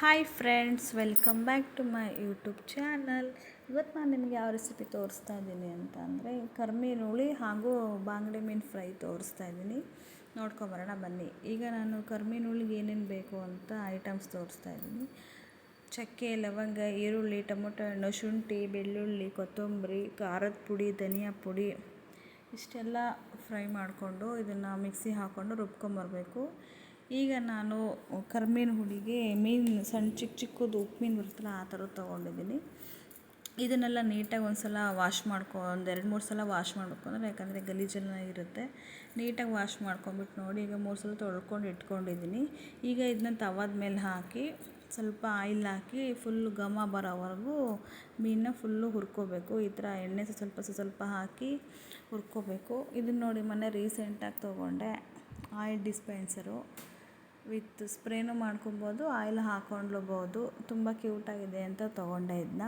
Hi friends, welcome back to my YouTube channel. ಇವತ್ತು ನಾನು ನಿಮಗೆ ಯಾವ ರೆಸಿಪಿ ತೋರಿಸ್ತಾ ಇದ್ದೀನಿ ಅಂತ ಅಂದರೆ ಕರ್ಮೀನುಳಿ ಹಾಗೂ ಬಾಂಗ್ಡೆ ಮೀನು ಫ್ರೈ ತೋರಿಸ್ತಾ ಇದ್ದೀನಿ ನೋಡ್ಕೊಂಬರೋಣ ಬನ್ನಿ. ಈಗ ನಾನು ಕರ್ಮೀನುಳಿಗೆ ಏನೇನು ಬೇಕು ಅಂತ ಐಟಮ್ಸ್ ತೋರಿಸ್ತಾ ಇದ್ದೀನಿ ಚಕ್ಕೆ, ಲವಂಗ, ಈರುಳ್ಳಿ, ಟೊಮೊಟೊ ಹಣ್ಣು, ಶುಂಠಿ, ಬೆಳ್ಳುಳ್ಳಿ, ಕೊತ್ತಂಬರಿ, ಖಾರದ ಪುಡಿ, ಧನಿಯಾ ಪುಡಿ, ಇಷ್ಟೆಲ್ಲ ಫ್ರೈ ಮಾಡಿಕೊಂಡು ಇದನ್ನು ಮಿಕ್ಸಿ ಹಾಕ್ಕೊಂಡು ರುಬ್ಕೊಂಬರ್ಬೇಕು. ಈಗ ನಾನು ಕರ್ಮೀನು ಹುಳಿಗೆ ಮೀನು ಸಣ್ಣ ಚಿಕ್ಕ ಚಿಕ್ಕದು ಉಪ್ಪು ಮೀನು ಬರುತ್ತಲ್ಲ ಆ ಥರದ್ದು ತೊಗೊಂಡಿದ್ದೀನಿ. ಇದನ್ನೆಲ್ಲ ನೀಟಾಗಿ ಒಂದು ಸಲ ವಾಶ್ ಮಾಡ್ಕೊ, ಒಂದು ಎರಡು ಮೂರು ಸಲ ವಾಶ್ ಮಾಡ್ಬೇಕಂದ್ರೆ ಯಾಕಂದರೆ ಗಲೀಜೆಲ್ಲ ಇರುತ್ತೆ. ನೀಟಾಗಿ ವಾಶ್ ಮಾಡ್ಕೊಂಬಿಟ್ಟು ನೋಡಿ, ಈಗ ಮೂರು ಸಲ ತೊಳ್ಕೊಂಡು ಇಟ್ಕೊಂಡಿದ್ದೀನಿ. ಈಗ ಇದನ್ನ ತವಾದ ಮೇಲೆ ಹಾಕಿ ಸ್ವಲ್ಪ ಆಯಿಲ್ ಹಾಕಿ ಫುಲ್ ಘಮ ಬರೋವರೆಗೂ ಮೀನನ್ನ ಫುಲ್ಲು ಹುರ್ಕೋಬೇಕು. ಈ ಥರ ಎಣ್ಣೆ ಸ್ವಲ್ಪ ಸ್ವಲ್ಪ ಹಾಕಿ ಹುರ್ಕೋಬೇಕು. ಇದನ್ನ ನೋಡಿ ಮೊನ್ನೆ ರೀಸೆಂಟಾಗಿ ತೊಗೊಂಡೆ ಆಯಿಲ್ ಡಿಸ್ಪೆನ್ಸರು. ವಿತ್ ಸ್ಪ್ರೇನು ಮಾಡ್ಕೊಬೋದು, ಆಯಿಲ್ ಹಾಕ್ಕೊಂಡ್ಲೂಬೋದು. ತುಂಬ ಕ್ಯೂಟಾಗಿದೆ ಅಂತ ತೊಗೊಂಡೆ ಇದನ್ನ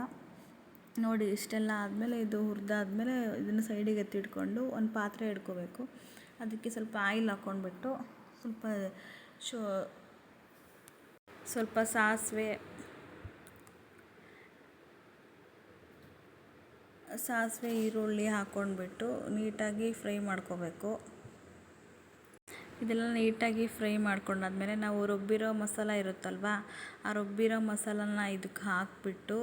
ನೋಡಿ, ಇಷ್ಟೆಲ್ಲ ಆದಮೇಲೆ ಇದು ಹುರಿದಾದ್ಮೇಲೆ ಇದನ್ನು ಸೈಡಿಗೆ ಎತ್ತಿಟ್ಕೊಂಡು ಒಂದು ಪಾತ್ರೆ ಇಟ್ಕೋಬೇಕು. ಅದಕ್ಕೆ ಸ್ವಲ್ಪ ಆಯಿಲ್ ಹಾಕ್ಕೊಂಡ್ಬಿಟ್ಟು ಸ್ವಲ್ಪ ಶೋ, ಸ್ವಲ್ಪ ಸಾಸಿವೆ ಸಾಸಿವೆ, ಈರುಳ್ಳಿ ಹಾಕ್ಕೊಂಡ್ಬಿಟ್ಟು ನೀಟಾಗಿ ಫ್ರೈ ಮಾಡ್ಕೋಬೇಕು. ಇದೆಲ್ಲ ನೀಟಾಗಿ ಫ್ರೈ ಮಾಡ್ಕೊಂಡಾದ್ಮೇಲೆ ನಾವು ರುಬ್ಬಿರೋ ಮಸಾಲ ಇರುತ್ತಲ್ವ, ಆ ರುಬ್ಬಿರೋ ಮಸಾಲನ ಇದಕ್ಕೆ ಹಾಕಿಬಿಟ್ಟು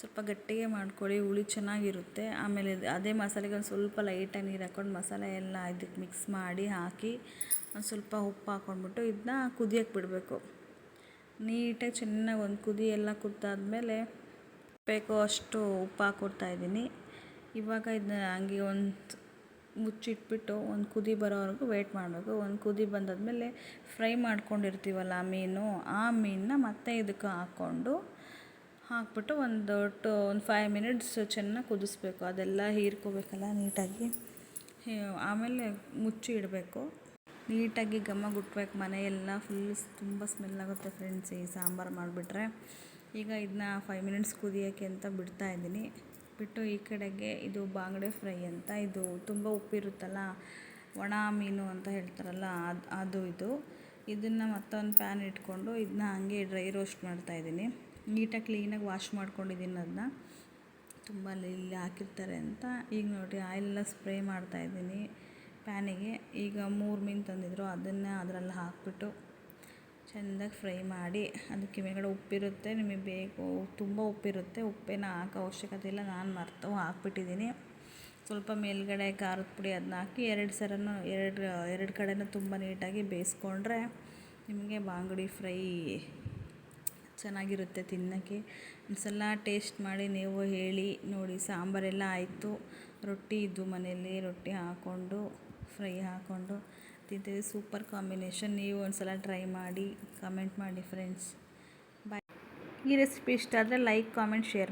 ಸ್ವಲ್ಪ ಗಟ್ಟಿಗೆ ಮಾಡ್ಕೊಳ್ಳಿ, ಹುಳಿ ಚೆನ್ನಾಗಿರುತ್ತೆ. ಆಮೇಲೆ ಅದೇ ಮಸಾಲೆಗೆ ಒಂದು ಸ್ವಲ್ಪ ಲೈಟಾಗಿ ನೀರು ಹಾಕ್ಕೊಂಡು ಮಸಾಲೆ ಎಲ್ಲ ಇದಕ್ಕೆ ಮಿಕ್ಸ್ ಮಾಡಿ ಹಾಕಿ ಒಂದು ಸ್ವಲ್ಪ ಉಪ್ಪು ಹಾಕ್ಕೊಂಡ್ಬಿಟ್ಟು ಇದನ್ನ ಕುದಿಯೋಕ್ಕೆ ಬಿಡಬೇಕು. ನೀಟಾಗಿ ಚೆನ್ನಾಗಿ ಒಂದು ಕುದಿ ಎಲ್ಲ ಕುದ್ದಾದ್ಮೇಲೆ ಬೇಕೋ ಅಷ್ಟು ಉಪ್ಪು ಹಾಕ್ಕೊಡ್ತಾಯಿದ್ದೀನಿ ಇವಾಗ ಇದನ್ನ ಹಂಗೆ ಒಂದು ಮುಚ್ಚಿಟ್ಬಿಟ್ಟು ಒಂದು ಕುದಿ ಬರೋವರೆಗೂ ವೇಟ್ ಮಾಡಬೇಕು. ಒಂದು ಕುದಿ ಬಂದಾದಮೇಲೆ ಫ್ರೈ ಮಾಡ್ಕೊಂಡಿರ್ತೀವಲ್ಲ ಮೀನು, ಆ ಮೀನನ್ನ ಮತ್ತೆ ಇದಕ್ಕೆ ಹಾಕ್ಕೊಂಡು ಹಾಕ್ಬಿಟ್ಟು ಒಂದು ಟು, ಒಂದು ಫೈವ್ ಮಿನಿಟ್ಸ್ ಚೆನ್ನಾಗಿ ಕುದಿಸ್ಬೇಕು. ಅದೆಲ್ಲ ಹೀರ್ಕೋಬೇಕಲ್ಲ ನೀಟಾಗಿ. ಆಮೇಲೆ ಮುಚ್ಚಿ ಇಡಬೇಕು. ನೀಟಾಗಿ ಘಮ ಗುಟ್ಬೇಕು. ಮನೆಯೆಲ್ಲ ಫುಲ್ ತುಂಬ ಸ್ಮೆಲ್ ಆಗುತ್ತೆ ಫ್ರೆಂಡ್ಸ್ ಈ ಸಾಂಬಾರು ಮಾಡಿಬಿಟ್ರೆ. ಈಗ ಇದನ್ನ ಫೈವ್ ಮಿನಿಟ್ಸ್ ಕುದಿಯೋಕ್ಕೆ ಅಂತ ಬಿಡ್ತಾ ಇದ್ದೀನಿ. ಬಿಟ್ಟು ಈ ಕಡೆಗೆ ಇದು ಬಾಂಗಡೆ ಫ್ರೈ ಅಂತ ಇದು ತುಂಬ ಉಪ್ಪಿರುತ್ತಲ್ಲ, ಒಣ ಮೀನು ಅಂತ ಹೇಳ್ತಾರಲ್ಲ, ಅದು ಅದು ಇದು. ಇದನ್ನು ಮತ್ತೊಂದು ಪ್ಯಾನ್ ಇಟ್ಕೊಂಡು ಇದನ್ನ ಹಂಗೆ ಡ್ರೈ ರೋಸ್ಟ್ ಮಾಡ್ತಾಯಿದ್ದೀನಿ ನೀಟಾಗಿ ಕ್ಲೀನಾಗಿ ವಾಶ್ ಮಾಡ್ಕೊಂಡಿದ್ದೀನಿ ಅದನ್ನ ತುಂಬ ಇಲ್ಲಿ ಹಾಕಿರ್ತಾರೆ ಅಂತ. ಈಗ ನೋಡಿ ಆಯಿಲೆಲ್ಲ ಸ್ಪ್ರೇ ಮಾಡ್ತಾಯಿದ್ದೀನಿ ಪ್ಯಾನಿಗೆ ಈಗ ಮೂರು ಮೀನು ತಂದಿದ್ರು, ಅದನ್ನು ಅದರಲ್ಲಿ ಹಾಕ್ಬಿಟ್ಟು ಚೆಂದಾಗಿ ಫ್ರೈ ಮಾಡಿ ಅದಕ್ಕೆ ಮೇಲ್ಗಡೆ ಉಪ್ಪಿರುತ್ತೆ, ನಿಮಗೆ ಬೇಕು, ತುಂಬ ಉಪ್ಪಿರುತ್ತೆ, ಉಪ್ಪೇನ ಹಾಕೋ ಅವಶ್ಯಕತೆ ಇಲ್ಲ, ನಾನು ಮರೆತು ಹಾಕ್ಬಿಟ್ಟಿದ್ದೀನಿ. ಸ್ವಲ್ಪ ಮೇಲ್ಗಡೆ ಖಾರದ ಪುಡಿ ಅದನ್ನ ಹಾಕಿ ಎರಡು ಸರನೂ, ಎರಡು ಎರಡು ಕಡೆನೂ ತುಂಬ ನೀಟಾಗಿ ಬೇಯಿಸ್ಕೊಂಡ್ರೆ ನಿಮಗೆ ಬಾಂಗಡಿ ಫ್ರೈ ಚೆನ್ನಾಗಿರುತ್ತೆ ತಿನ್ನೋಕ್ಕೆ. ಒಂದ್ಸಲ ಟೇಸ್ಟ್ ಮಾಡಿ ನೀವು ಹೇಳಿ ನೋಡಿ, ಸಾಂಬಾರೆಲ್ಲ ಆಯಿತು. ರೊಟ್ಟಿ ಇದ್ದು ಮನೆಯಲ್ಲಿ ರೊಟ್ಟಿ ಹಾಕ್ಕೊಂಡು, ಫ್ರೈ ಹಾಕ್ಕೊಂಡು ತಿಂತೀವಿ ಸೂಪರ್ ಕಾಂಬಿನೇಷನ್ ನೀವು ಒಂದ್ಸಲ ಟ್ರೈ ಮಾಡಿ ಕಮೆಂಟ್ ಮಾಡಿ ಫ್ರೆಂಡ್ಸ್ ಬಾಯ್ ಈ ರೆಸಿಪಿ ಇಷ್ಟ ಆದರೆ ಲೈಕ್ ಕಾಮೆಂಟ್ ಶೇರ್